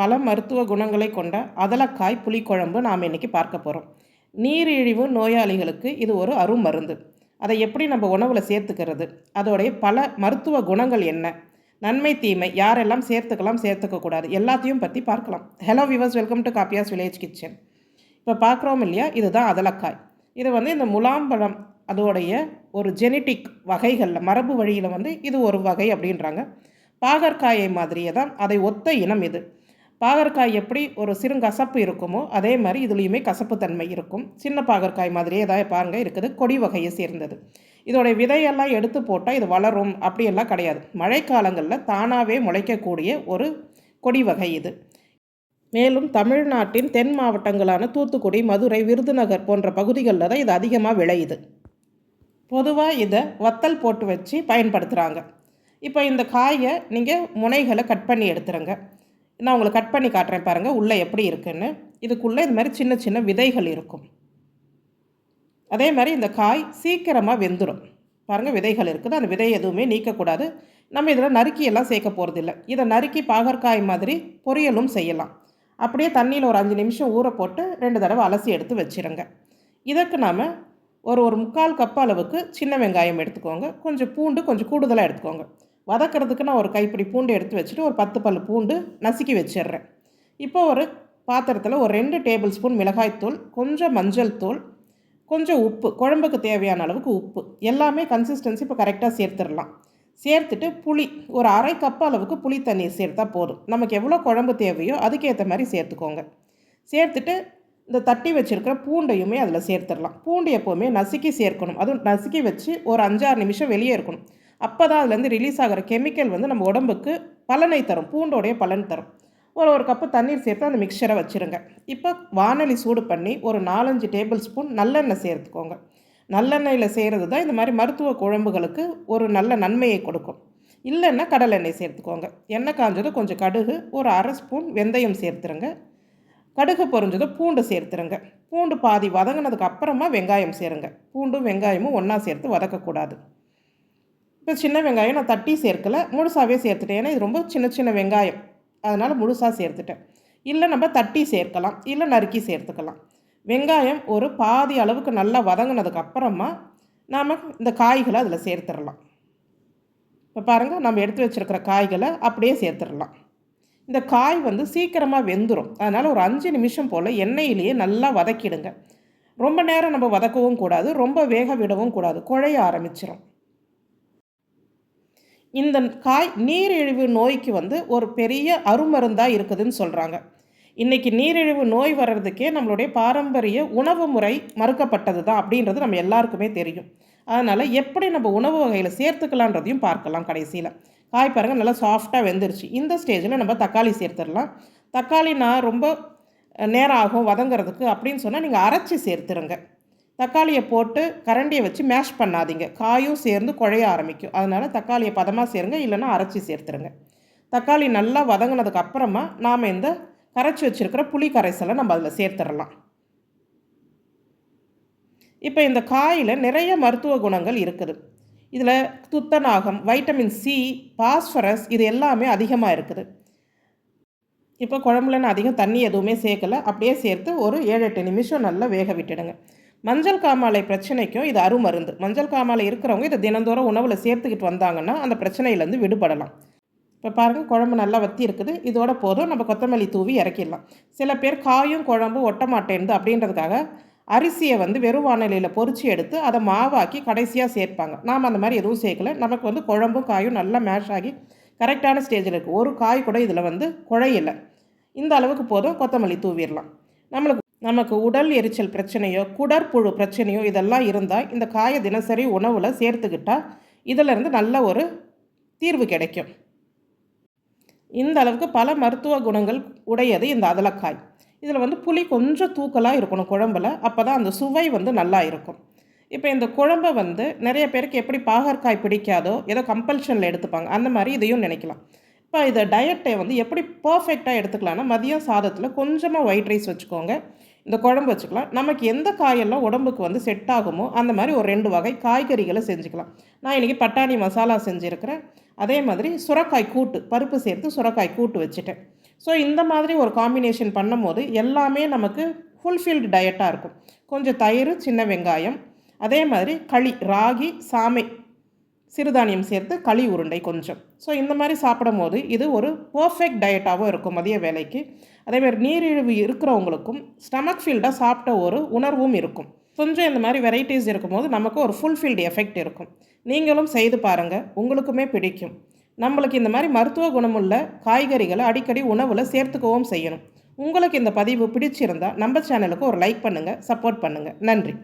பல மருத்துவ குணங்களை கொண்ட அதலக்காய் புளிக்குழம்பு நாம் இன்றைக்கி பார்க்க போகிறோம் நீரிழிவு நோயாளிகளுக்கு இது ஒரு அருமருந்து அதை எப்படி நம்ம உணவில் சேர்த்துக்கிறது? அதோடைய பல மருத்துவ குணங்கள் என்ன? நன்மை தீமை யாரெல்லாம் சேர்த்துக்கலாம் சேர்த்துக்கக்கூடாது எல்லாத்தையும் பற்றி பார்க்கலாம். Hello viewers welcome to Kappiya's village kitchen இப்போ பார்க்குறோம் இல்லையா? இதுதான் அதலக்காய். இது வந்து இந்த முலாம்பழம் அதோடைய ஒரு ஜெனட்டிக் வகைகளில் மரபு வழியில் வந்து இது ஒரு வகை அப்படின்றாங்க. பாகற்காயை மாதிரியே தான் அதை ஒத்த இனம் இது. பாகற்காய் எப்படி ஒரு சிறுங்கசப்பு இருக்குமோ அதே மாதிரி இதுலேயுமே கசப்புத்தன்மை இருக்கும். சின்ன பாகற்காய் மாதிரியே ஏதாவது பாருங்கள் இருக்குது. கொடி வகையை சேர்ந்தது. இதோடைய விதையெல்லாம் எடுத்து போட்டால் இது வளரும். அப்படியெல்லாம் கிடையாது. மழைக்காலங்களில் தானாகவே முளைக்கக்கூடிய ஒரு கொடி வகை இது. மேலும் தமிழ்நாட்டின் தென் மாவட்டங்களான தூத்துக்குடி மதுரை விருதுநகர் போன்ற பகுதிகளில் தான் இது அதிகமாக விளையுது. பொதுவாக இதை வத்தல் போட்டு வச்சு பயன்படுத்துகிறாங்க இப்போ இந்த காயை நீங்கள் முனைகளை கட் பண்ணி எடுத்துருங்க. நான் உங்களுக்கு கட் பண்ணி காட்டுறேன் பாருங்கள் உள்ளே எப்படி இருக்குன்னு. இதுக்குள்ளே இது மாதிரி சின்ன சின்ன விதைகள் இருக்கும். அதே மாதிரி இந்த காய் சீக்கிரமாக வெந்துடும் பாருங்கள் விதைகள் இருக்குது. அந்த விதை எதுவுமே நீக்கக்கூடாது. நம்ம இதில் நறுக்கியெல்லாம் சேர்க்க போகிறதில்ல இதை நறுக்கி பாகற்காய் மாதிரி பொரியலும் செய்யலாம். அப்படியே தண்ணியில் ஒரு அஞ்சு நிமிஷம் ஊற போட்டு ரெண்டு தடவை அலசி எடுத்து வச்சுருங்க. இதற்கு நாம் ஒரு ஒரு முக்கால் கப் அளவுக்கு சின்ன வெங்காயம் எடுத்துக்கோங்க. கொஞ்சம் பூண்டு கொஞ்சம் கூடுதலாக எடுத்துக்கோங்க. வதக்கிறதுக்கு நான் ஒரு கைப்பிடி பூண்டு எடுத்து வச்சுட்டு ஒரு பத்து பல் பூண்டு நசுக்கி வச்சிடுறேன். இப்போ ஒரு பாத்திரத்தில் ஒரு ரெண்டு டேபிள் ஸ்பூன் மிளகாய்த்தூள் கொஞ்சம் மஞ்சள் தூள் கொஞ்சம் உப்பு குழம்புக்கு தேவையான அளவுக்கு உப்பு. எல்லாமே கன்சிஸ்டன்சி இப்போ கரெக்டாக சேர்த்துடலாம். சேர்த்துட்டு புளி ஒரு அரை கப் அளவுக்கு புளி தண்ணி சேர்த்தா போதும். நமக்கு எவ்வளோ குழம்பு தேவையோ அதுக்கேற்ற மாதிரி சேர்த்துக்கோங்க. சேர்த்துட்டு இந்த தட்டி வச்சுருக்கிற பூண்டையுமே அதில் சேர்த்துடலாம். பூண்டு எப்போவுமே நசுக்கி சேர்க்கணும். அதுவும் நசுக்கி வச்சு ஒரு அஞ்சாறு நிமிஷம் வெளியே இருக்கணும். அப்போ தான் அதுலேருந்து ரிலீஸ் ஆகிற கெமிக்கல் வந்து நம்ம உடம்புக்கு பலனை தரும் பூண்டோடைய பலன் தரும். ஒரு ஒரு கப்பு தண்ணீர் சேர்த்து அந்த மிக்சரை வச்சுருங்க. இப்போ வானொலி சூடு பண்ணி ஒரு நாலஞ்சு டேபிள் ஸ்பூன் நல்லெண்ணெய் சேர்த்துக்கோங்க. நல்லெண்ணெயில் செய்கிறது தான் இந்த மாதிரி மருத்துவ குழம்புகளுக்கு ஒரு நல்ல நன்மையை கொடுக்கும். இல்லைன்னா கடலெண்ணெய் சேர்த்துக்கோங்க. எண்ணெய் காஞ்சதும் கொஞ்சம் கடுகு ஒரு அரை ஸ்பூன் வெந்தயம் சேர்த்துருங்க. கடுகு பொறிஞ்சதும் பூண்டு சேர்த்துருங்க. பூண்டு பாதி வதங்கினதுக்கு அப்புறமா வெங்காயம் சேருங்க. பூண்டும் வெங்காயமும் ஒன்றா சேர்த்து வதக்கக்கூடாது. இப்போ சின்ன வெங்காயம் நான் தட்டி சேர்க்கலை முழுசாகவே சேர்த்துட்டேன். ஏன்னா இது ரொம்ப சின்ன சின்ன வெங்காயம். அதனால் முழுசாக சேர்த்துட்டேன். இல்லை நம்ம தட்டி சேர்க்கலாம். இல்லை நறுக்கி சேர்த்துக்கலாம். வெங்காயம் ஒரு பாதி அளவுக்கு நல்லா வதங்கினதுக்கு அப்புறமா நாம் இந்த காய்களை அதில் சேர்த்துடலாம். இப்போ பாருங்கள் நம்ம எடுத்து வச்சுருக்கிற காய்களை அப்படியே சேர்த்துடலாம். இந்த காய் வந்து சீக்கிரமாக வெந்துடும் அதனால் ஒரு அஞ்சு நிமிஷம் போல் எண்ணெயிலேயே நல்லா வதக்கிடுங்க. ரொம்ப நேரம் நம்ம வதக்கவும் கூடாது. ரொம்ப வேக விடவும் கூடாது. குழைய ஆரம்பிச்சிடும் இந்த காய் நீரிழிவு நோய்க்கு வந்து ஒரு பெரிய அருமருந்தாக இருக்குதுன்னு சொல்கிறாங்க இன்றைக்கி நீரிழிவு நோய் வர்றதுக்கே நம்மளுடைய பாரம்பரிய உணவு முறை மறுக்கப்பட்டது தான் அப்படின்றது நம்ம எல்லாருக்குமே தெரியும். அதனால் எப்படி நம்ம உணவு வகையில் சேர்த்துக்கலான்றதையும் பார்க்கலாம் கடைசியில். காய் பாருங்கள் நல்லா சாஃப்டாக வெந்துருச்சு. இந்த ஸ்டேஜில் நம்ம தக்காளி சேர்த்துடலாம். தக்காளி நான் ரொம்ப நேரம் ஆகும் வதங்கிறதுக்கு அப்படின்னு சொன்னால் நீங்கள் அரைச்சி சேர்த்துருங்க. தக்காளியை போட்டு கரண்டியை வச்சு மேஷ் பண்ணாதீங்க. காயும் சேர்ந்து குழைய ஆரம்பிக்கும். அதனால் தக்காளியை பதமாக சேருங்க இல்லைன்னா அரைச்சி சேர்த்துருங்க. தக்காளி நல்லா வதங்கினதுக்கு அப்புறமா நாம் இந்த கரைச்சி வச்சுருக்கிற புளி கரைசலை நம்ம அதில் சேர்த்துடலாம். இப்போ இந்த காயில் நிறைய மருத்துவ குணங்கள் இருக்குது. இதில் துத்தநாகம் வைட்டமின் சி பாஸ்பரஸ் இது எல்லாமே அதிகமாக இருக்குது. இப்போ குழம்புல நான் அதிகம் தண்ணி எதுவுமே சேர்க்கலை. அப்படியே சேர்த்து ஒரு ஏழு எட்டு நிமிஷம் நல்லா வேக விட்டுடுங்க. மஞ்சள் காமாலை பிரச்சனைக்கும் இது அருமருந்து. மஞ்சள் காமாலை இருக்கிறவங்க இதை தினந்தோறும் உணவில் சேர்த்துக்கிட்டு வந்தாங்கன்னா அந்த பிரச்சனையிலேருந்து விடுபடலாம். இப்போ பாருங்கள் குழம்பு நல்லா வத்தி இருக்குது. இதோட போதும் நம்ம கொத்தமல்லி தூவி இறக்கிடலாம். சில பேர் காயும் குழம்பும் ஒட்ட மாட்டேன்து அப்படின்றதுக்காக அரிசியை வந்து வெறும் வானிலையில் பொறிச்சு எடுத்து அதை மாவாக்கி கடைசியாக சேர்ப்பாங்க. நாம் அந்த மாதிரி எதுவும் சேர்க்கல. நமக்கு வந்து குழம்பும் காயும் நல்லா மேஷ் ஆகி கரெக்டான ஸ்டேஜில் இருக்குது ஒரு காய் கூட இதில் வந்து குழையில்லை இந்த அளவுக்கு போதும் கொத்தமல்லி தூவிடலாம். நம்மளுக்கு நமக்கு உடல் எரிச்சல் பிரச்சனையோ குடற்புழு பிரச்சனையோ இதெல்லாம் இருந்தால் இந்த காயை தினசரி உணவில் சேர்த்துக்கிட்டால் இதிலிருந்து நல்ல ஒரு தீர்வு கிடைக்கும். இந்த அளவுக்கு பல மருத்துவ குணங்கள் உடையது இந்த அதலக்காய். இதில் வந்து புளி கொஞ்சம் தூக்கலாக இருக்கணும் குழம்புல அப்போ தான் அந்த சுவை வந்து நல்லா இருக்கும். இப்போ இந்த குழம்பை வந்து நிறைய பேருக்கு எப்படி பாகற்காய் பிடிக்காதோ ஏதோ கம்பல்ஷனில் எடுத்துப்பாங்க அந்த மாதிரி இதையும் நினைக்கலாம். இப்போ இதை டயட்டை வந்து எப்படி பர்ஃபெக்டாக எடுத்துக்கலாம்னா மதியம் சாதத்தில் கொஞ்சமாக ஒயிட் ரைஸ் வச்சுக்கோங்க. இந்த குழம்பு வச்சுக்கலாம். நமக்கு எந்த காயெல்லாம் உடம்புக்கு வந்து செட் ஆகுமோ அந்த மாதிரி ஒரு ரெண்டு வகை காய்கறிகளை செஞ்சுக்கலாம். நான் இன்றைக்கி பட்டாணி மசாலா செஞ்சுருக்கிறேன். அதே மாதிரி சுரக்காய் கூட்டு பருப்பு சேர்த்து சுரக்காய் கூட்டு வச்சுட்டேன். ஸோ இந்த மாதிரி ஒரு காம்பினேஷன் பண்ணும்போது எல்லாமே நமக்கு ஃபுல்ஃபில்டு டயட்டாக இருக்கும். கொஞ்சம் தயிர் சின்ன வெங்காயம் அதே மாதிரி களி ராகி சாமை சிறுதானியம் சேர்த்து களி உருண்டை கொஞ்சம். ஸோ இந்த மாதிரி சாப்பிடும் போது இது ஒரு பர்ஃபெக்ட் டயட்டாகவும் இருக்கும் மதிய வேலைக்கு. அதேமாதிரி நீரிழிவு இருக்கிறவங்களுக்கும் ஸ்டமக் ஃபீல்டாக சாப்பிட்ட ஒரு உணர்வும் இருக்கும். கொஞ்சம் இந்த மாதிரி வெரைட்டிஸ் இருக்கும்போது நமக்கு ஒரு ஃபுல்ஃபில்டு எஃபெக்ட் இருக்கும். நீங்களும் செய்து பாருங்கள் உங்களுக்குமே பிடிக்கும். நம்மளுக்கு இந்த மாதிரி மருத்துவ குணமுள்ள காய்கறிகளை அடிக்கடி உணவில் சேர்த்துக்கவும் செய்யணும். உங்களுக்கு இந்த பதிவு பிடிச்சிருந்தால் நம்ம சேனலுக்கு ஒரு லைக் பண்ணுங்கள் சப்போர்ட் பண்ணுங்கள் நன்றி.